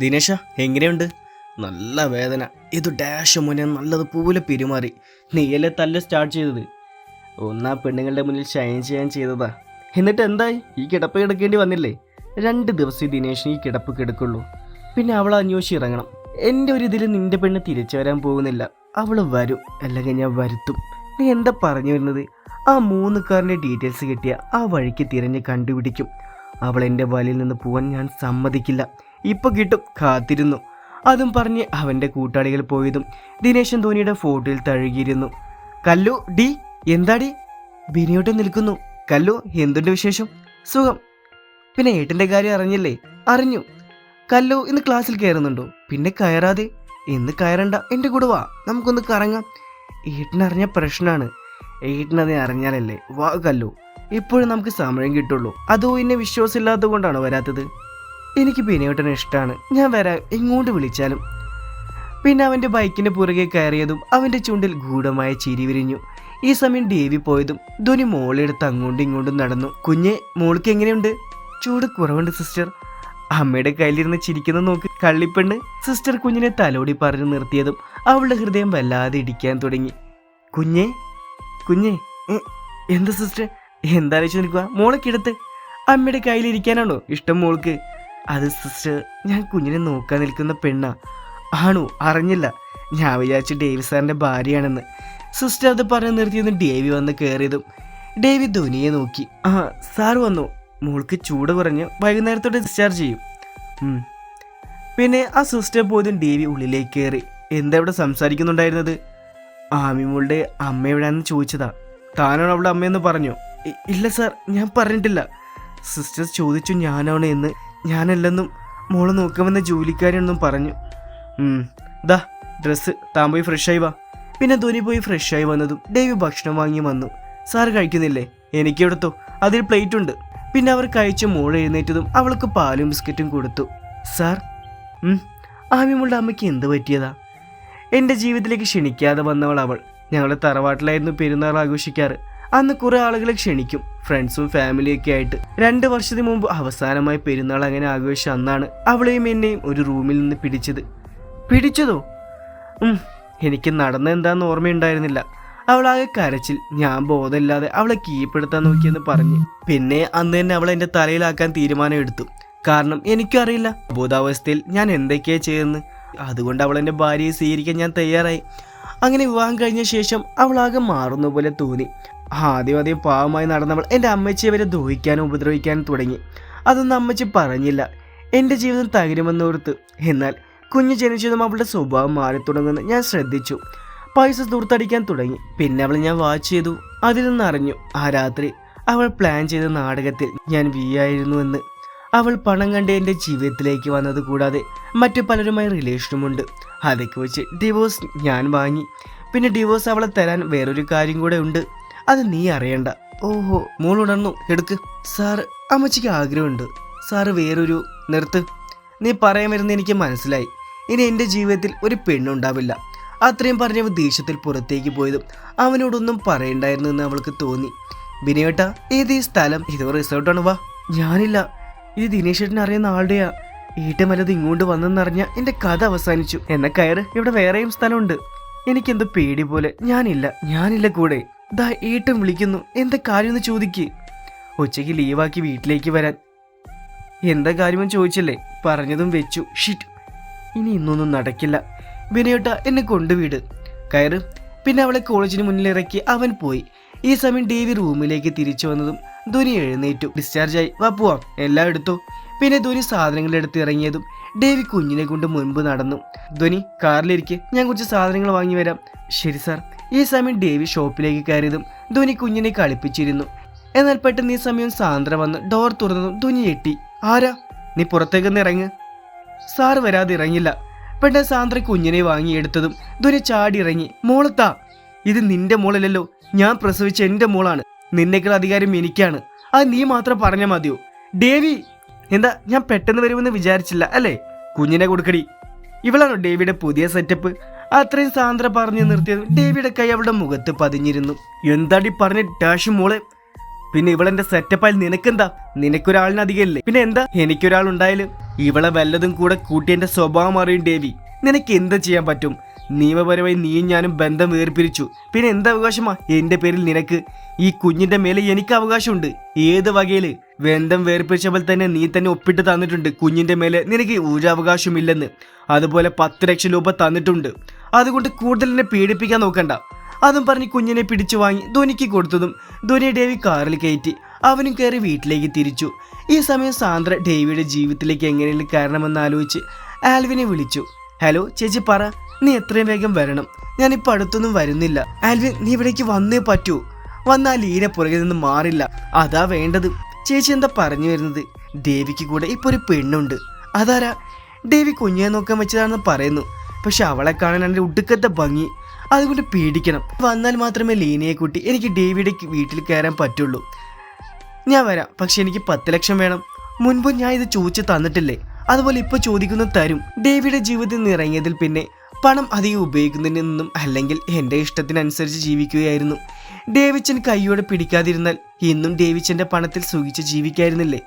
ദിനേശ എങ്ങനെയുണ്ട്? നല്ല വേദന. ഇത് ഡാഷ് മുന്നേ നല്ലതുപോലെ പെരുമാറി. നീയല്ലേ തല്ല സ്റ്റാർട്ട് ചെയ്തത്. ഒന്നാ പെണ്ണുങ്ങളുടെ മുന്നിൽ ഷൈൻ ചെയ്യാൻ ചെയ്തതാ. എന്നിട്ട് എന്തായി? ഈ കിടപ്പ് കിടക്കേണ്ടി വന്നില്ലേ? രണ്ട് ദിവസം ദിനേശിന് ഈ കിടപ്പ് കിടക്കുള്ളൂ. പിന്നെ അവൾ അന്വേഷിച്ച് ഇറങ്ങണം. എന്റെ ഒരു ഇതിൽ നിന്റെ പെണ്ണ് തിരിച്ചു വരാൻ പോകുന്നില്ല. അവൾ വരും. അല്ലെങ്കിൽ ഞാൻ വരുത്തും. നീ എന്താ പറഞ്ഞു വരുന്നത്? ആ മൂന്ന് കാറിന്റെ ഡീറ്റെയിൽസ് കിട്ടിയ ആ വഴിക്ക് തിരഞ്ഞ് കണ്ടുപിടിക്കും. അവൾ എന്റെ വലിയിൽ നിന്ന് പോകാൻ ഞാൻ സമ്മതിക്കില്ല. ഇപ്പൊ കിട്ടും കാത്തിരുന്നു. അതും പറഞ്ഞ് അവന്റെ കൂട്ടാളികൾ പോയതും ദിനേശൻ ധോണിയുടെ ഫോട്ടോയിൽ തഴുകിയിരുന്നു. കല്ലു ഡി എന്താ ഡി ബിനിയോട്ട് നിൽക്കുന്നു. കല്ലു എന്തുണ്ട് വിശേഷം? സുഖം. പിന്നെ ഏട്ടന്റെ കാര്യം അറിഞ്ഞില്ലേ? അറിഞ്ഞു. കല്ലു ഇന്ന് ക്ലാസ്സിൽ കയറുന്നുണ്ടോ? പിന്നെ കയറാതെ. ഇന്ന് കയറണ്ട. എന്റെ കൂടെ വാ. നമുക്കൊന്ന് കറങ്ങാം. ഏട്ടനറിഞ്ഞ പ്രശ്നമാണ് ഏട്ടനത് അറിഞ്ഞാലല്ലേ? വാ കല്ലു. ഇപ്പോഴും നമുക്ക് സമയം കിട്ടുള്ളൂ. അതോ എന്നെ വിശ്വാസമില്ലാത്തത് കൊണ്ടാണോ വരാത്തത്? എനിക്ക് ബിനേട്ടനെ ഇഷ്ടമാണ് ഞാൻ വരാം എങ്ങോട്ട് വിളിച്ചാലും. പിന്നെ അവന്റെ ബൈക്കിന്റെ പുറകെ കയറിയതും അവന്റെ ചുണ്ടിൽ ഗൂഢമായ ചിരി വിരിഞ്ഞു. ഈ സമയം ഡേവി പോയതും ധോനി മോളെടുത്ത് അങ്ങോട്ടും ഇങ്ങോട്ടും നടന്നു. കുഞ്ഞെ മോൾക്ക് എങ്ങനെയുണ്ട്? ചൂട് കുറവുണ്ട് സിസ്റ്റർ. അമ്മയുടെ കയ്യിലിരുന്ന് ചിരിക്കുന്ന നോക്ക് കള്ളിപ്പെണ്ണ്. സിസ്റ്റർ കുഞ്ഞിനെ തലോടി പറഞ്ഞു നിർത്തിയതും അവളുടെ ഹൃദയം വല്ലാതെ ഇടിക്കാൻ തുടങ്ങി. കുഞ്ഞെ കുഞ്ഞെ എന്താ സിസ്റ്റർ? എന്താലോചിച്ച് നിൽക്കുക മോളെ കിടത്ത്. അമ്മയുടെ കയ്യിലിരിക്കാനാണോ ഇഷ്ടം മോൾക്ക്? അത് സിസ്റ്റർ ഞാൻ കുഞ്ഞിനെ നോക്കാൻ നിൽക്കുന്ന പെണ്ണാ. ആണോ? അറിഞ്ഞില്ല. ഞാൻ വിചാരിച്ചു ഡേവി സാറിന്റെ ഭാര്യയാണെന്ന്. സിസ്റ്റർ അത് പറഞ്ഞു നിർത്തിയെന്ന് ഡേവി വന്ന് കയറിയതും ഡേവി ധോനിയെ നോക്കി. ആ സാർ വന്നു. മോൾക്ക് ചൂട് കുറഞ്ഞ് വൈകുന്നേരത്തോടെ ഡിസ്ചാർജ് ചെയ്യും. പിന്നെ ആ സിസ്റ്റർ പോയതും ഡേവി ഉള്ളിലേക്ക് കയറി എന്താ ഇവിടെ സംസാരിക്കുന്നുണ്ടായിരുന്നത്? ആമിമോളുടെ അമ്മ എവിടെയാണെന്ന് ചോദിച്ചതാ. താനാണ് അവളുടെ അമ്മയെന്ന് പറഞ്ഞു. ഇല്ല സാർ ഞാൻ പറഞ്ഞിട്ടില്ല. സിസ്റ്റർ ചോദിച്ചു ഞാനാണ് എന്ന് ഞാനല്ലെന്നും മോൾ നോക്കാമെന്ന ജോലിക്കാരെന്നും പറഞ്ഞു. ദാ ഡ്രസ്സ്. താൻ പോയി ഫ്രഷായി വാ. പിന്നെ ധോനി പോയി ഫ്രഷായി വന്നതും ഡേവി ഭക്ഷണം വാങ്ങി വന്നു. സാർ കഴിക്കുന്നില്ലേ? എനിക്ക് എടുത്തോ അതിൽ പ്ലേറ്റ് ഉണ്ട്. പിന്നെ അവർ കഴിച്ച് മോൾ എഴുന്നേറ്റതും അവൾക്ക് പാലും ബിസ്ക്കറ്റും കൊടുത്തു. സാർ ആമ്യമുള്ള അമ്മയ്ക്ക് എന്ത് പറ്റിയതാ? എന്റെ ജീവിതത്തിലേക്ക് ക്ഷണിക്കാതെ വന്നവൾ അവൾ. ഞങ്ങളുടെ തറവാട്ടിലായിരുന്നു പെരുന്നാൾ ആഘോഷിക്കാറ്. അന്ന് കുറെ ആളുകളെ ക്ഷണിക്കും. ഫ്രണ്ട്സും ഫാമിലിയൊക്കെ ആയിട്ട്. രണ്ട് വർഷത്തിന് മുമ്പ് അവസാനമായി പെരുന്നാൾ അങ്ങനെ ആഘോഷിച്ച അന്നാണ് അവളെയും എന്നെയും ഒരു റൂമിൽ നിന്ന് പിടിച്ചത്. പിടിച്ചതോ? എനിക്ക് നടന്ന എന്താന്ന് ഓർമ്മയുണ്ടായിരുന്നില്ല. അവളാകെ കരച്ചിൽ ഞാൻ ബോധമില്ലാതെ അവളെ കീഴ്പ്പെടുത്താൻ നോക്കിയെന്ന് പറഞ്ഞു. പിന്നെ അന്ന് തന്നെ അവളെ എന്റെ തലയിലാക്കാൻ തീരുമാനം എടുത്തു കാരണം എനിക്കറിയില്ല ബോധാവസ്ഥയിൽ ഞാൻ എന്തൊക്കെയാ ചെയ്യുന്നത് അതുകൊണ്ട് അവൾ എന്റെ ഭാര്യയെ സ്വീകരിക്കാൻ ഞാൻ തയ്യാറായി. അങ്ങനെ വിവാഹം കഴിഞ്ഞ ശേഷം അവളാകെ മാറുന്ന പോലെ തോന്നി. ആദ്യം ആദ്യം പാവമായി നടന്നവൾ എന്റെ അമ്മച്ചി അവരെ ദോഹിക്കാനും ഉപദ്രവിക്കാനും തുടങ്ങി. അതൊന്നും അമ്മച്ചി പറഞ്ഞില്ല. എന്റെ ജീവിതം തകരുമെന്നോർത്ത്. എന്നാൽ കുഞ്ഞ് ജനിച്ചതും അവളുടെ സ്വഭാവം മാറി തുടങ്ങുന്നത് ഞാൻ ശ്രദ്ധിച്ചു. പൈസ ദൂർത്തടിക്കാൻ തുടങ്ങി. പിന്നെ അവളെ ഞാൻ വാച്ച് ചെയ്തു. അതിൽ നിന്ന് അറിഞ്ഞു. ആ രാത്രി അവൾ പ്ലാൻ ചെയ്ത നാടകത്തിൽ ഞാൻ വി ആയിരുന്നുവെന്ന് അവൾ പണം കണ്ട് എന്റെ ജീവിതത്തിലേക്ക് വന്നത് കൂടാതെ മറ്റു പലരുമായി റിലേഷനുമുണ്ട് അതൊക്കെ വെച്ച് ഡിവോഴ്സ് ഞാൻ വാങ്ങി. പിന്നെ ഡിവോഴ്സ് അവളെ തരാൻ വേറൊരു കാര്യം കൂടെ ഉണ്ട്. അത് നീ അറിയണ്ട. ഓഹോ മോളുണർന്നു എടുക്ക്. സാറ് അമ്മച്ചിക്ക് ആഗ്രഹമുണ്ട്. സാറ് വേറൊരു നിർത്ത്. നീ പറയാൻ വരുന്ന എനിക്ക് മനസ്സിലായി. ഇനി എന്റെ ജീവിതത്തിൽ ഒരു പെണ്ണുണ്ടാവില്ല. അത്രയും പറഞ്ഞവ ദേഷ്യത്തിൽ പുറത്തേക്ക് പോയതും അവനോടൊന്നും പറയണ്ടായിരുന്നു എന്ന് അവൾക്ക് തോന്നി. ബിനേട്ട ഏത് ഈ സ്ഥലം? ഇത് റിസോർട്ടാണ് വാ. ഞാനില്ല. ഇത് ദിനേശേട്ടൻ അറിയുന്ന ആളുടെയാ. ഈട്ടം വല്ലത് ഇങ്ങോട്ട് വന്നെന്നറിഞ്ഞ എന്റെ കഥ അവസാനിച്ചു. എന്ന കയറ് ഇവിടെ വേറെയും സ്ഥലമുണ്ട്. എനിക്കെന്തോ പേടി പോലെ. ഞാനില്ല. ഞാനില്ല കൂടെ. ദാ ഏട്ടും വിളിക്കുന്നു. എന്താ കാര്യമെന്ന് ചോദിക്ക്. ഉച്ചയ്ക്ക് ലീവാക്കി വീട്ടിലേക്ക് വരാൻ. എന്താ കാര്യമെന്ന് ചോദിച്ചില്ലേ? പറഞ്ഞതും വെച്ചു. ഷിറ്റ് ഇനി ഇന്നൊന്നും നടക്കില്ല. വിനയോട്ട എന്നെ കൊണ്ടുവിട് കയറ്. പിന്നെ അവളെ കോളേജിന് മുന്നിലിറക്കി അവൻ പോയി. ഈ സമയം ഡേവി റൂമിലേക്ക് തിരിച്ചു വന്നതും ധോനി എഴുന്നേറ്റു. ഡിസ്ചാർജായി വാ പോവാം. എല്ലാം എടുത്തു. പിന്നെ ധോനി സാധനങ്ങൾ എടുത്ത് ഇറങ്ങിയതും ഡേവി കുഞ്ഞിനെ കൊണ്ട് മുൻപ് നടന്നു. ധോനി കാറിലിരിക്കെ. ഞാൻ കുറച്ച് സാധനങ്ങൾ വാങ്ങി വരാം. ശരി സാർ ഈ സമയം ഡേവി ഷോപ്പിലേക്ക് കയറിയതും ധോനി കുഞ്ഞിനെ കളിപ്പിച്ചിരുന്നു. എന്നാൽ പെട്ടെന്ന് ഈ സമയം സാന്ദ്ര വന്ന് ഡോർ തുറന്നതും ധോനി ഞെട്ടി. ആരാ? നീ പുറത്തേക്ക് ഇറങ്ങ്. സാർ വരാതെ ഇറങ്ങില്ല. പെട്ടെന്ന് സാന്ദ്ര കുഞ്ഞിനെ വാങ്ങിയെടുത്തതും ധോനി ചാടി ഇറങ്ങി മോളത്താ ഇത് നിന്റെ മോളല്ലല്ലോ. ഞാൻ പ്രസവിച്ച എന്റെ മോളാണ്. നിന്നേക്കാൾ അധികാരം എനിക്കാണ്. അത് നീ മാത്രം പറഞ്ഞാൽ മതിയോ? ഡേവി എന്താ? ഞാൻ പെട്ടെന്ന് വരുമെന്ന് വിചാരിച്ചില്ല അല്ലേ? കുഞ്ഞിനെ കൊടുക്കടി. ഇവളാണോ ഡേവിയുടെ പുതിയ സെറ്റപ്പ് അത്രയും സാന്ദ്ര പറഞ്ഞു നിർത്തിയത് ഡേവിയുടെ കൈ അവളുടെ മുഖത്ത് പതിഞ്ഞിരുന്നു. എന്താടി പറഞ്ഞ ഡാഷ് മോളെ? പിന്നെ ഇവളെന്റെ സെറ്റപ്പായി നിനക്കെന്താ? നിനക്കൊരാളിനധികമല്ലേ പിന്നെ എന്താ? എനിക്കൊരാൾ ഉണ്ടായാലും ഇവളെ വല്ലതും കൂടെ കൂട്ടി എന്റെ സ്വഭാവം അറിയും ഡേവി. നിനക്ക് എന്താ ചെയ്യാൻ പറ്റും? നിയമപരമായി നീയും ഞാനും ബന്ധം വേർപിരിച്ചു. പിന്നെ എന്ത് അവകാശമാ? എന്റെ പേരിൽ നിനക്ക് ഈ കുഞ്ഞിന്റെ മേലെ എനിക്ക് അവകാശമുണ്ട്. ഏത് വകയിൽ? ബന്ധം വേർപിരിച്ചപ്പോൾ തന്നെ നീ തന്നെ ഒപ്പിട്ട് തന്നിട്ടുണ്ട് കുഞ്ഞിന്റെ മേലെ. നിനക്ക് ഒരു അവകാശമില്ലെന്ന് അതുപോലെ പത്ത് ലക്ഷം രൂപ തന്നിട്ടുണ്ട്. അതുകൊണ്ട് കൂടുതൽ എന്നെ പീഡിപ്പിക്കാൻ നോക്കണ്ട. അതും പറഞ്ഞ് കുഞ്ഞിനെ പിടിച്ചു വാങ്ങി ധോനിക്ക് കൊടുത്തതും ധോനി ഡേവി കാറിൽ കയറ്റി അവനും കയറി വീട്ടിലേക്ക് തിരിച്ചു. ഈ സമയം സാന്ദ്ര ഡേവിയുടെ ജീവിതത്തിലേക്ക് എങ്ങനെയെങ്കിലും കയറണമെന്ന് ആലോചിച്ച് ആൽവിനെ വിളിച്ചു. ഹലോ ചേച്ചി പറ നീ എത്രയും വേഗം വരണം. ഞാനിപ്പോൾ അടുത്തൊന്നും വരുന്നില്ല. ആൽവിൻ നീ ഇവിടേക്ക് വന്നേ പറ്റൂ. വന്നാൽ ഈരെ പുറകിൽ നിന്ന് മാറില്ല. അതാ വേണ്ടത്. ചേച്ചി എന്താ പറഞ്ഞു വരുന്നത്? ദേവിക്ക് കൂടെ ഇപ്പൊ ഒരു പെണ്ണുണ്ട്. അതാരാ? ദേവി കുഞ്ഞിനെ നോക്കാൻ വെച്ചതാണെന്ന് പറയുന്നു. പക്ഷെ അവളെ കാണാൻ എന്റെ ഉടുക്കത്തെ ഭംഗി അതുകൊണ്ട് പേടിക്കണം. വന്നാൽ മാത്രമേ ലീനയെ കൂട്ടി എനിക്ക് ഡേവിയുടെ വീട്ടിൽ കയറാൻ പറ്റുള്ളൂ. ഞാൻ വരാം. പക്ഷെ എനിക്ക് പത്ത് ലക്ഷം വേണം. മുൻപ് ഞാൻ ഇത് ചോദിച്ച് തന്നിട്ടില്ലേ? അതുപോലെ ഇപ്പോൾ ചോദിക്കുന്ന തരും. ഡേവിയുടെ ജീവിതത്തിൽ നിന്ന് ഇറങ്ങിയതിൽ പിന്നെ പണം അധികം ഉപയോഗിക്കുന്നതിൽ നിന്നും അല്ലെങ്കിൽ എന്റെ ഇഷ്ടത്തിനനുസരിച്ച് ജീവിക്കുകയായിരുന്നു. ഡേവിച്ചൻ കൈയോടെ പിടിക്കാതിരുന്നാൽ ഇന്നും ഡേവിച്ചന്റെ പണത്തിൽ സുഖിച്ച് ജീവിക്കായിരുന്നില്ലേ?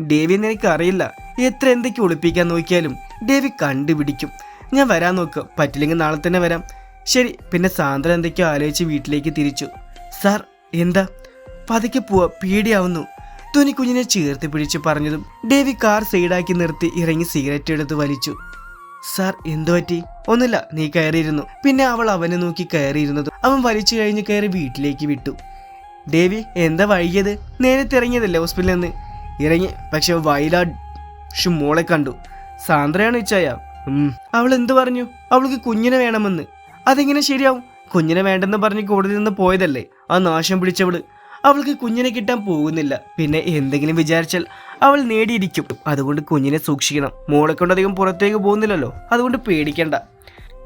ഡേവി നിനക്ക് അറിയില്ല എത്ര എന്തൊക്കെ ഒളിപ്പിക്കാൻ നോക്കിയാലും ഡേവി കണ്ടുപിടിക്കും. ഞാൻ വരാൻ നോക്കുക പറ്റില്ലെങ്കിൽ നാളെ തന്നെ വരാം. ശരി പിന്നെ സാന്ദ്ര എന്തൊക്കെയോ ആലോചിച്ച് വീട്ടിലേക്ക് തിരിച്ചു. സാർ എന്താ? പതുക്കെ പോവാ പേടിയാവുന്നു. തുനി കുഞ്ഞിനെ ചേർത്ത് പിടിച്ച് പറഞ്ഞതും ഡേവി കാർ സൈഡാക്കി നിർത്തി ഇറങ്ങി സിഗരറ്റ് എടുത്ത് വലിച്ചു. സാർ എന്തു പറ്റി? ഒന്നുമില്ല നീ കയറിയിരുന്നു. പിന്നെ അവൾ അവനെ നോക്കി കയറിയിരുന്നതും അവൻ വലിച്ചു കഴിഞ്ഞ് കയറി വീട്ടിലേക്ക് വിട്ടു. ഡേവി എന്താ വൈകിയത്? നേരത്തെ ഇറങ്ങിയതല്ലേ ഹോസ്പിറ്റലിൽ നിന്ന്? ഇറങ്ങി പക്ഷെ വയലാഷ് മോളെ കണ്ടു. സാന്ദ്രയാണ് ഇച്ചായ. അവൾ എന്തു പറഞ്ഞു? അവൾക്ക് കുഞ്ഞിനെ വേണമെന്ന്. അതെങ്ങനെ ശരിയാവും? കുഞ്ഞിനെ വേണ്ടെന്ന് പറഞ്ഞ് കോടതിയിൽ നിന്ന് പോയതല്ലേ? ആ നാശം പിടിച്ചവൾ. അവൾക്ക് കുഞ്ഞിനെ കിട്ടാൻ പോകുന്നില്ല. പിന്നെ എന്തെങ്കിലും വിചാരിച്ചാൽ അവൾ നേടിയിരിക്കും. അതുകൊണ്ട് കുഞ്ഞിനെ സൂക്ഷിക്കണം. മോളെ കൊണ്ടധികം പുറത്തേക്ക് പോകുന്നില്ലല്ലോ. അതുകൊണ്ട് പേടിക്കണ്ട.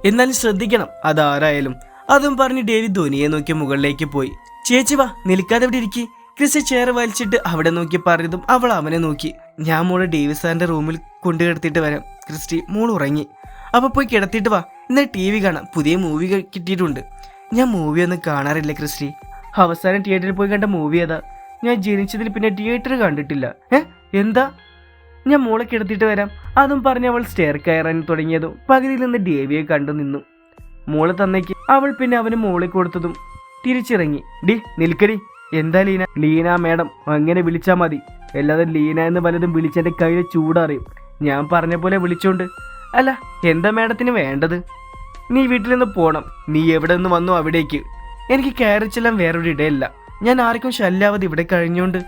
എന്നാലും ശ്രദ്ധിക്കണം. അതാരായാലും. അതും പറഞ്ഞ് ഡേവി ധോനിയെ നോക്കി മുകളിലേക്ക് പോയി. ചേച്ചി വാ നിൽക്കാതെ ഇവിടെ ഇരിക്കി? ക്രിസ് ചെയർ വലിച്ചിട്ട് അവിടെ നോക്കി പറഞ്ഞതും അവൾ അവനെ നോക്കി. ഞാൻ മോളെ ഡേവി സാറിന്റെ റൂമിൽ കൊണ്ടു കിടത്തിയിട്ട് വരാം. ക്രിസ്റ്റി മോൾ ഉറങ്ങി. അപ്പൊ പോയി കിടത്തിയിട്ട് വാ. ഇന്ന് ടി വി കാണാം. പുതിയ മൂവി കിട്ടിയിട്ടുണ്ട്. ഞാൻ മൂവി ഒന്നും കാണാറില്ല ക്രിസ്റ്റി. അവസാനം തിയേറ്ററിൽ പോയി കണ്ട മൂവി ഏതാ? ഞാൻ ജനിച്ചതിൽ പിന്നെ തിയേറ്റർ കണ്ടിട്ടില്ല. ഏ? എന്താ? ഞാൻ മോളെ കിടത്തിയിട്ട് വരാം. അതും പറഞ്ഞ് അവൾ സ്റ്റെയർ കയറാൻ തുടങ്ങിയതും പകുതിയിൽ നിന്ന് ഡേവിയെ കണ്ടു നിന്നു. മോൾ തന്നേക്ക് അവൾ പിന്നെ അവന് മോളെ കൊടുത്തതും തിരിച്ചിറങ്ങി. ഡി നിൽക്കടി എന്താ ലീന? ലീന മേഡം അങ്ങനെ വിളിച്ചാൽ മതി. അല്ലാതെ ലീന എന്ന് പലതും വിളിച്ചെന്റെ കയ്യിൽ ചൂടറിയും. ഞാൻ പറഞ്ഞ പോലെ വിളിച്ചോണ്ട്. അല്ല എന്താ മേഡത്തിന് വേണ്ടത്? നീ വീട്ടിൽ നിന്ന് പോണം. നീ എവിടെ നിന്ന് വന്നു അവിടേക്ക്. എനിക്ക് കയറി ചെല്ലാൻ വേറൊരു ഇടയില്ല. ഞാൻ ആർക്കും ശല്യാവത് ഇവിടെ കഴിഞ്ഞോണ്ട്.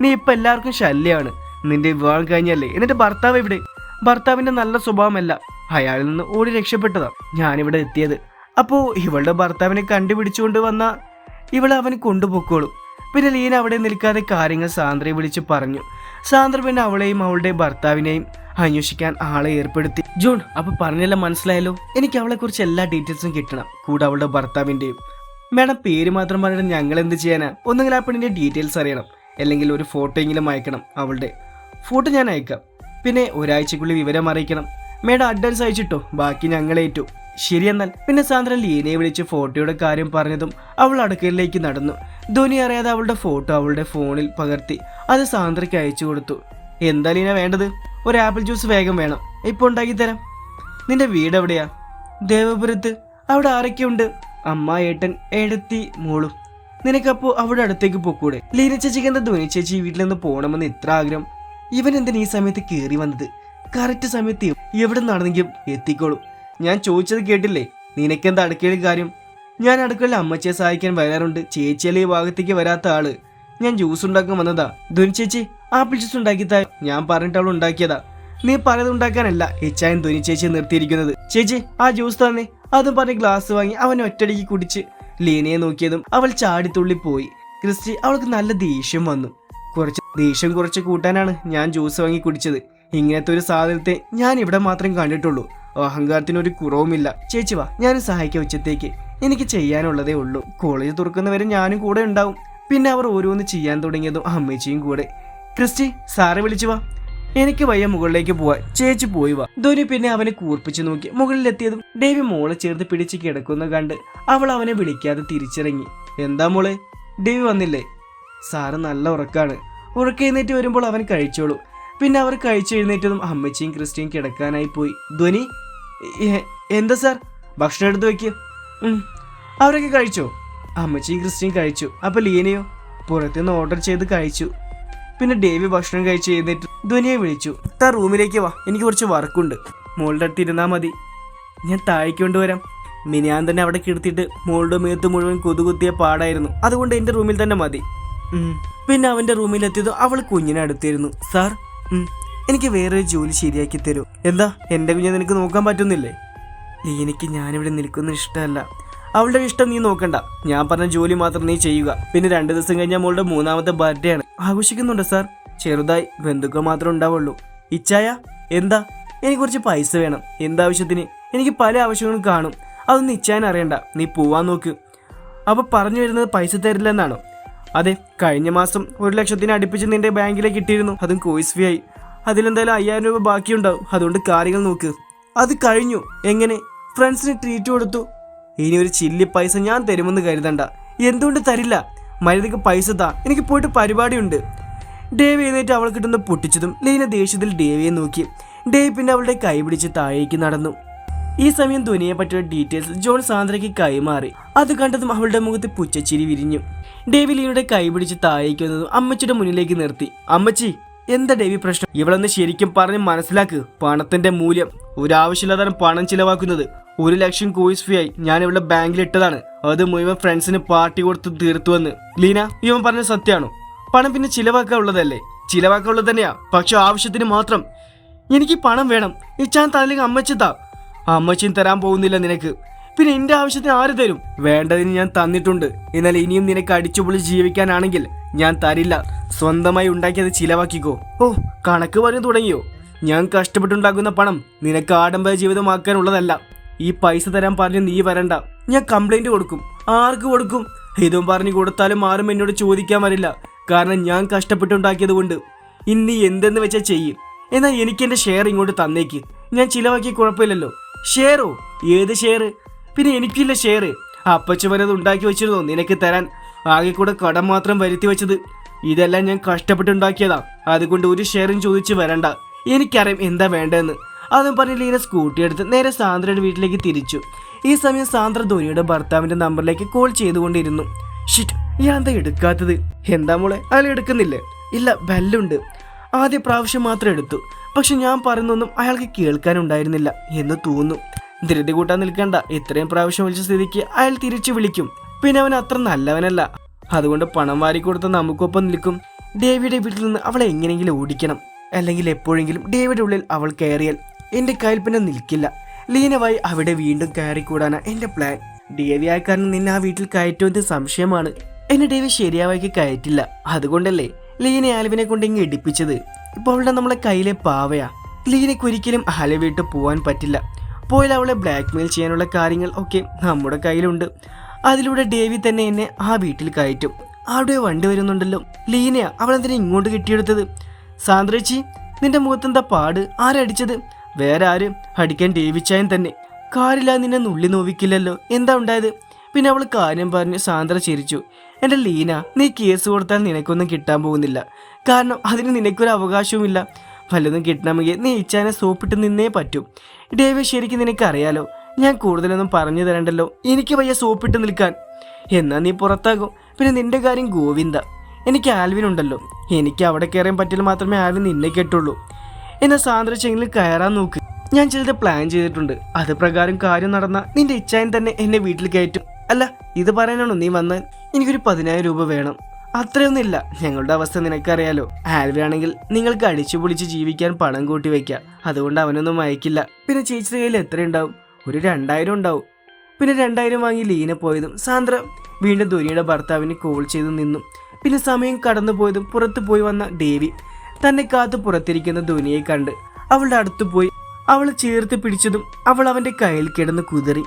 നീ ഇപ്പം എല്ലാവർക്കും ശല്യമാണ് നിന്റെ വിവാഹം കഴിഞ്ഞല്ലേ? എന്നിട്ട് ഭർത്താവ് ഇവിടെ ഭർത്താവിന്റെ നല്ല സ്വഭാവമല്ല. അയാളിൽ നിന്ന് ഓടി രക്ഷപ്പെട്ടതാ. ഞാനിവിടെ എത്തിയത്. അപ്പോൾ ഇവളുടെ ഭർത്താവിനെ കണ്ടുപിടിച്ചുകൊണ്ട് വന്ന ഇവളെ അവന് കൊണ്ടുപോക്കോളും. പിന്നെ ലീന അവിടെ നിൽക്കാതെ കാര്യങ്ങൾ സാന്ദ്രയെ വിളിച്ച് പറഞ്ഞു. സാന്ദ്ര പിന്നെ അവളെയും അവളുടെ ഭർത്താവിനെയും അന്വേഷിക്കാൻ ആളെ ഏർപ്പെടുത്തി. ജൂൺ അപ്പൊ പറഞ്ഞെല്ലാം മനസ്സിലായല്ലോ? എനിക്ക് അവളെ കുറിച്ച് എല്ലാ ഡീറ്റെയിൽസും കിട്ടണം. കൂടെ അവളുടെ ഭർത്താവിന്റെയും. മേഡം പേര് മാത്രം പറഞ്ഞിട്ട് ഞങ്ങൾ എന്ത് ചെയ്യാനാ? ഒന്നുകിൽ ആ പെണ്ണിന്റെ ഡീറ്റെയിൽസ് അറിയണം. അല്ലെങ്കിൽ ഒരു ഫോട്ടോ എങ്കിലും അയക്കണം അവളുടെ. ഫോട്ടോ ഞാൻ അയക്കാം. പിന്നെ ഒരാഴ്ചക്കുള്ളിൽ വിവരം അറിയിക്കണം. മേഡം അഡ്വാൻസ് അയച്ചിട്ടോ? ബാക്കി ഞങ്ങളേറ്റു. ശരി എന്നാൽ പിന്നെ സാന്ദ്ര ലീനയെ വിളിച്ച് ഫോട്ടോയുടെ കാര്യം പറഞ്ഞതും അവൾ അടുക്കളയിലേക്ക് നടന്നു. ധോനി അറിയാതെ അവളുടെ ഫോട്ടോ അവളുടെ ഫോണിൽ പകർത്തി. അത് സാന്ദ്രയ്ക്ക് അയച്ചു കൊടുത്തു. എന്താ ലീന വേണ്ടത്? ഒരു ആപ്പിൾ ജ്യൂസ് വേഗം വേണം. ഇപ്പൊ ഉണ്ടാക്കി തരാം. നിന്റെ വീട് എവിടെയാ? ദേവപുരത്ത്. അവിടെ ആരൊക്കെയുണ്ട്? അമ്മ ഏട്ടൻ ഏടത്തി മോളും. നിനക്കപ്പോ അവിടെ അടുത്തേക്ക് പൊക്കൂടെ. ലീന ചേച്ചിക്ക് എന്താ ധോനി ചേച്ചി വീട്ടിൽ നിന്ന് പോകണമെന്ന് ഇത്ര ആഗ്രഹം? ഇവൻ എന്തിനാ ഈ സമയത്ത് കയറി വന്നത്? കറക്റ്റ് സമയത്ത് എവിടെ നടന്നെങ്കിലും എത്തിക്കോളും. ഞാൻ ചോദിച്ചത് കേട്ടില്ലേ? നിനക്കെന്താ അടുക്കളയിൽ കാര്യം? ഞാൻ അടുക്കളയിൽ അമ്മച്ചിയെ സഹായിക്കാൻ വരാറുണ്ട്. ചേച്ചിയല്ലേ ഈ ഭാഗത്തേക്ക് വരാത്ത ആൾ. ഞാൻ ജ്യൂസ് ഉണ്ടാക്കാൻ വന്നതാ. ധുനി ചേച്ചി ആപ്പിൾ ജ്യൂസ് ഉണ്ടാക്കി താ. ഞാൻ പറഞ്ഞിട്ട് അവൾ ഉണ്ടാക്കിയതാ. നീ പറയത് ഉണ്ടാക്കാനല്ല ഇച്ചായൻ ധുനി ചേച്ചി നിർത്തിയിരിക്കുന്നത്. ചേച്ചി ആ ജ്യൂസ് തന്നെ. അതും പറഞ്ഞ് ഗ്ലാസ് വാങ്ങി അവൻ ഒറ്റടിക്ക് കുടിച്ച് ലീനയെ നോക്കിയതും അവൾ ചാടിത്തുള്ളി പോയി. ക്രിസ്റ്റി അവൾക്ക് നല്ല ദേഷ്യം വന്നു. കുറച്ച് ദേഷ്യം കുറച്ച് കൂട്ടാനാണ് ഞാൻ ജ്യൂസ് വാങ്ങി കുടിച്ചത്. ഇങ്ങനത്തെ ഒരു സാധനത്തെ ഞാൻ ഇവിടെ മാത്രം കണ്ടിട്ടുള്ളൂ. അഹങ്കാരത്തിന് ഒരു കുറവുമില്ല. ചേച്ചി വാ ഞാൻ സഹായിക്കാം ഉച്ചത്തേക്ക്. എനിക്ക് ചെയ്യാനുള്ളതേ ഉള്ളൂ. കോളേജ് തുറക്കുന്നവരെ ഞാനും കൂടെ ഉണ്ടാവും. പിന്നെ അവർ ഓരോന്ന് ചെയ്യാൻ തുടങ്ങിയതും അമ്മച്ചിയും കൂടെ. ക്രിസ്റ്റി സാറെ വിളിച്ചു വാ. എനിക്ക് വയ്യ മുകളിലേക്ക് പോവാ ചേച്ചി പോയി വാ. ധോനി പിന്നെ അവനെ കൂർപ്പിച്ചു നോക്കി. മുകളിലെത്തിയതും ഡേവി മോളെ ചേർത്ത് പിടിച്ച് കിടക്കുന്ന കണ്ട് അവൾ അവനെ വിളിക്കാതെ തിരിച്ചിറങ്ങി. എന്താ മോളെ? ഡേവി വന്നില്ലേ? സാറ് നല്ല ഉറക്കാണ്. ഉറക്കെഴുന്നേറ്റ് വരുമ്പോൾ അവൻ കഴിച്ചോളൂ. പിന്നെ അവർ കഴിച്ചെഴുന്നേറ്റതും അമ്മച്ചിയും ക്രിസ്റ്റിയും കിടക്കാനായി പോയി. ധ്വനി എന്താ സാർ? ഭക്ഷണം എടുത്ത് വെക്ക്. അവരൊക്കെ കഴിച്ചോ? അമ്മച്ചിയും ക്രിസ്റ്റിയും കഴിച്ചു. അപ്പോൾ ലീനയോ? പുറത്തുനിന്ന് ഓർഡർ ചെയ്ത് കഴിച്ചു. പിന്നെ ഡേവി ഭക്ഷണം കഴിച്ച് എഴുന്നേറ്റ് ധ്വനിയെ വിളിച്ചു. താ റൂമിലേക്ക് വാ. എനിക്ക് കുറച്ച് വർക്കുണ്ട്. മോളുടെ അടുത്ത് ഇരുന്നാൽ മതി. ഞാൻ താഴേക്ക് കൊണ്ടുവരാം. മിനിയാൻ തന്നെ അവിടെ കിടത്തിയിട്ട് മോളുടെ മേത്ത് മുഴുവൻ കൊതുകുത്തിയ പാടായിരുന്നു. അതുകൊണ്ട് എന്റെ റൂമിൽ തന്നെ മതി. പിന്നെ അവന്റെ റൂമിലെത്തിയത് അവൾ കുഞ്ഞിനെ അടുത്തിരുന്നു. സാർ എനിക്ക് വേറൊരു ജോലി ശരിയാക്കി തരൂ. എന്താ? എന്റെ കുഞ്ഞെ നിനക്ക് നോക്കാൻ പറ്റുന്നില്ലേ? എനിക്ക് ഞാനിവിടെ നിൽക്കുന്ന ഇഷ്ടമല്ല. അവളുടെ ഇഷ്ടം നീ നോക്കണ്ട. ഞാൻ പറഞ്ഞ ജോലി മാത്രം നീ ചെയ്യുക. പിന്നെ രണ്ട് ദിവസം കഴിഞ്ഞാൽ മോളുടെ മൂന്നാമത്തെ ബർത്ത്ഡേ ആണ്. ആഘോഷിക്കുന്നുണ്ട് സാർ ചെറുതായി ബന്ധുക്കൾ മാത്രമേ ഉണ്ടാവുള്ളൂ. ഇച്ചായ എന്താ? എനിക്ക് കുറച്ച് പൈസ വേണം. എന്താവശ്യത്തിന് എനിക്ക് പല ആവശ്യങ്ങളും കാണും. അതൊന്നും ഇച്ചായൻ അറിയണ്ട. നീ പോവാൻ നോക്ക്. അപ്പൊ പറഞ്ഞു വരുന്നത് പൈസ തരില്ലെന്നാണോ? അതെ കഴിഞ്ഞ മാസം ഒരു ലക്ഷത്തിന് അടുപ്പിച്ച് നിന്റെ ബാങ്കിലേക്ക് ഇട്ടിരുന്നു. അതും കോഴ്സ് ഫീ ആയി. അതിലെന്തായാലും അയ്യായിരം രൂപ ബാക്കിയുണ്ടാവും. അതുകൊണ്ട് കാര്യങ്ങൾ നോക്ക്. അത് കഴിഞ്ഞു. എങ്ങനെ? ഫ്രണ്ട്സിന് ട്രീറ്റ് കൊടുത്തു. ഇനി ഒരു ചില്ലി പൈസ ഞാൻ തരുമെന്ന് കരുതണ്ട. എന്തുകൊണ്ട് തരില്ല? മരുന്നക്ക് പൈസ താ. എനിക്ക് പോയിട്ട് പരിപാടിയുണ്ട്. ഡേവി എഴുന്നേറ്റ് അവൾ കിട്ടുന്ന പൊട്ടിച്ചതും ലീന ദേഷ്യത്തിൽ ഡേവിയെ നോക്കി. ഡേവി പിന്നെ അവളുടെ കൈ പിടിച്ച് താഴേക്ക് നടന്നു. ഈ സമയം ധോനിയെ പറ്റിയ ഡീറ്റെയിൽസ് ജോൺ സാന്ദ്രയ്ക്ക് കൈമാറി. അത് കണ്ടതും അവളുടെ മുഖത്ത് പുച്ചച്ചിരി വിരിഞ്ഞു. ഡേവി ലീനയുടെ കൈ പിടിച്ച് താഴേക്ക് വന്നതും അമ്മച്ചിയുടെ മുന്നിലേക്ക് നിർത്തി. അമ്മച്ചി എന്താ ഡേവി പ്രശ്നം? ഇവളൊന്ന് ശരിക്കും പറഞ്ഞ് മനസ്സിലാക്ക്. പണത്തിന്റെ മൂല്യം. ഒരാവശ്യമില്ലാതാണ് പണം ചിലവാക്കുന്നത്. ഒരു ലക്ഷം കോഴ്സ് ഫീ ആയി ഞാൻ ഇവിടെ ബാങ്കിൽ ഇട്ടതാണ്. അത് മുഴുവൻ ഫ്രണ്ട്സിന് പാർട്ടി കൊടുത്ത് തീർത്തുവെന്ന്. ലീന ഇവൻ പറഞ്ഞ സത്യമാണോ? പണം പിന്നെ ചിലവാക്കാനുള്ളതല്ലേ ചിലവാക്കാനുള്ളത് തന്നെയാ. പക്ഷെ ആവശ്യത്തിന് മാത്രം. എനിക്ക് പണം വേണം. ഇച്ചാൻ തലയിൽ അമ്മച്ചി താ അമ്മച്ചിയും തരാൻ പോകുന്നില്ല നിനക്ക്. പിന്നെ എന്റെ ആവശ്യത്തിന് ആര് തരും? വേണ്ടതിന് ഞാൻ തന്നിട്ടുണ്ട്. എന്നാൽ ഇനിയും നിനക്ക് അടിച്ചുപൊളി ജീവിക്കാനാണെങ്കിൽ ഞാൻ തരില്ല. സ്വന്തമായി ഉണ്ടാക്കിയത് ചിലവാക്കിക്കോ. ഓ കണക്ക് പറഞ്ഞു തുടങ്ങിയോ. ഞാൻ കഷ്ടപ്പെട്ടുണ്ടാക്കുന്ന പണം നിനക്ക് ആഡംബര ജീവിതമാക്കാനുള്ളതല്ല. ഈ പൈസ തരാൻ പറഞ്ഞ് നീ വരണ്ട. ഞാൻ കംപ്ലൈന്റ് കൊടുക്കും. ആർക്ക് കൊടുക്കും? ഇതും പറഞ്ഞു കൊടുത്താലും ആരും എന്നോട് ചോദിക്കാൻ വരില്ല. കാരണം ഞാൻ കഷ്ടപ്പെട്ടുണ്ടാക്കിയത് കൊണ്ട്. ഇനി എന്തെന്ന് വെച്ചാൽ ചെയ്യും. എന്നാൽ എനിക്ക് എന്റെ ഷെയർ ഇങ്ങോട്ട് തന്നേക്ക്. ഞാൻ ചിലവാക്കി കുഴപ്പമില്ലല്ലോ. ഷെയറോ ഏത് ഷെയർ പിന്നെ എനിക്കില്ല ഷെയർ അപ്പച്ച വരത് ഉണ്ടാക്കി വെച്ചിരുന്നോ നിനക്ക് തരാൻ? ആകെ കൂടെ കടം മാത്രം വരുത്തി വെച്ചത്. ഇതെല്ലാം ഞാൻ കഷ്ടപ്പെട്ടുണ്ടാക്കിയതാ. അതുകൊണ്ട് ഒരു ഷെയറും ചോദിച്ചു വരണ്ട. എനിക്കറിയാം എന്താ വേണ്ടതെന്ന്. അതും പറഞ്ഞ് ലീന സ്കൂട്ടി എടുത്ത് നേരെ സാന്ദ്രയുടെ വീട്ടിലേക്ക് തിരിച്ചു. ഈ സമയം സാന്ദ്ര ധോനിയുടെ ഭർത്താവിന്റെ നമ്പറിലേക്ക് കോൾ ചെയ്തുകൊണ്ടിരുന്നു. ഷിറ്റ് എന്താ എടുക്കാത്തത്? എന്താ മോളെ അയാൾ എടുക്കുന്നില്ലേ? ഇല്ല ബെല്ലുണ്ട്. ആദ്യ പ്രാവശ്യം മാത്രം എടുത്തു. പക്ഷെ ഞാൻ പറയുന്നൊന്നും അയാൾക്ക് കേൾക്കാനുണ്ടായിരുന്നില്ല എന്ന് തോന്നുന്നു. ധൃതി കൂട്ടാൻ നിൽക്കണ്ട. ഇത്രയും പ്രാവശ്യം വിളിച്ച സ്ഥിതിക്ക് അയാൾ തിരിച്ചു വിളിക്കും. പിന്നെ അവൻ അത്ര നല്ലവനല്ല. അതുകൊണ്ട് പണം വാരിക്കൊടുത്ത് നമുക്കൊപ്പം നിൽക്കും. ഡേവിയുടെ വീട്ടിൽ നിന്ന് അവളെ എങ്ങനെയെങ്കിലും ഓടിക്കണം. അല്ലെങ്കിൽ എപ്പോഴെങ്കിലും ഡേവിയുടെ ഉള്ളിൽ അവൾ കയറിയാൽ എന്റെ കയ്യിൽ പിന്നെ നിൽക്കില്ല. ലീനവായി അവിടെ വീണ്ടും കയറിക്കൂടാനാണ് എന്റെ പ്ലാൻ ഡേവി കാരണം നിന്നെ ആ വീട്ടിൽ കയറ്റുമെന്ന് സംശയമാണ്. എന്നെ ഡേവി ശരിയാവാക്കി കയറ്റില്ല. അതുകൊണ്ടല്ലേ ലീന ആൽവിനെ കൊണ്ട് ഇങ്ങ് ഇടിപ്പിച്ചത്. ഇപ്പൊ അവളുടെ നമ്മളെ കയ്യിലെ പാവയാ. ലീനയ്ക്ക് ഒരിക്കലും ആലുവിട്ട് പോവാൻ പറ്റില്ല. പോയാൽ അവളെ ബ്ലാക്ക്മെയിൽ ചെയ്യാനുള്ള കാര്യങ്ങൾ ഒക്കെ നമ്മുടെ കയ്യിലുണ്ട്. അതിലൂടെ ഡേവി തന്നെ എന്നെ ആ വീട്ടിൽ കയറ്റും. അവിടെ വണ്ടി വരുന്നുണ്ടല്ലോ. ലീനയ അവളെന്തിനെ ഇങ്ങോട്ട് കിട്ടിയെടുത്തത്? സാന്ദ്രച്ചി നിന്റെ മുഖത്തെന്താ പാട്? ആരടിച്ചത് വേറെ ആര്? അടിക്കാൻ ഡേവിച്ചായൻ തന്നെ. കാറില്ല നിന്നെ നുള്ളി നോവിക്കില്ലല്ലോ. എന്താ ഉണ്ടായത്? പിന്നെ അവൾ കാര്യം പറഞ്ഞ് സാന്ദ്ര ചിരിച്ചു. എന്റെ ലീന നീ കേസ് കൊടുത്താൽ നിനക്കൊന്നും കിട്ടാൻ പോകുന്നില്ല. കാരണം അതിന് നിനക്കൊരു അവകാശവുമില്ല. വല്ലതും കിട്ടണമെങ്കിൽ നീ ഇച്ചാനെ സോപ്പിട്ട് നിന്നേ പറ്റൂ. ഡേവി ശരിക്കും നിനക്കറിയാലോ ഞാൻ കൂടുതലൊന്നും പറഞ്ഞു തരണ്ടല്ലോ. എനിക്ക് വയ്യ സോപ്പിട്ട് നിൽക്കാൻ. എന്നാ നീ പുറത്താകും. പിന്നെ നിന്റെ കാര്യം ഗോവിന്ദ. എനിക്ക് ആൽവിൻ ഉണ്ടല്ലോ എനിക്ക് അവിടെ കയറാൻ പറ്റിയാൽ മാത്രമേ ആൽവിൻ നിന്നെ കെട്ടുള്ളൂ. എന്നാൽ സാന്ദ്ര ചെങ്കിൽ കയറാൻ നോക്ക്. ഞാൻ ചിലത് പ്ലാൻ ചെയ്തിട്ടുണ്ട്. അത് പ്രകാരം കാര്യം നടന്ന നിന്റെ ഇച്ഛായൻ തന്നെ എന്നെ വീട്ടിൽ കയറ്റും. അല്ല ഇത് പറയാനാണോ നീ വന്നാൽ എനിക്കൊരു പതിനായിരം രൂപ വേണം. അത്രയൊന്നുമില്ല. ഞങ്ങളുടെ അവസ്ഥ നിനക്കറിയാലോ. ആൽവി ആണെങ്കിൽ നിങ്ങൾക്ക് അടിച്ചു പൊളിച്ച് ജീവിക്കാൻ പണം കൂട്ടി വെക്കാം അതുകൊണ്ട് അവനൊന്നും അയക്കില്ല പിന്നെ ചേച്ചിയുടെ കയ്യിൽ എത്ര ഉണ്ടാവും ഒരു രണ്ടായിരം ഉണ്ടാവും. പിന്നെ രണ്ടായിരം വാങ്ങി ലീന പോയതും സാന്ദ്ര വീണ്ടും ധോനിയുടെ ഭർത്താവിന് കോൾ ചെയ്തു നിന്നു. പിന്നെ സമയം കടന്നു പോയതും പുറത്തു പോയി വന്ന ദേവി തന്നെ കാത്ത് പുറത്തിരിക്കുന്ന ധോനിയെ കണ്ട് അവളുടെ അടുത്ത് പോയി. അവളെ ചേർത്ത് പിടിച്ചതും അവൾ അവന്റെ കയ്യിൽ കിടന്ന് കുതറി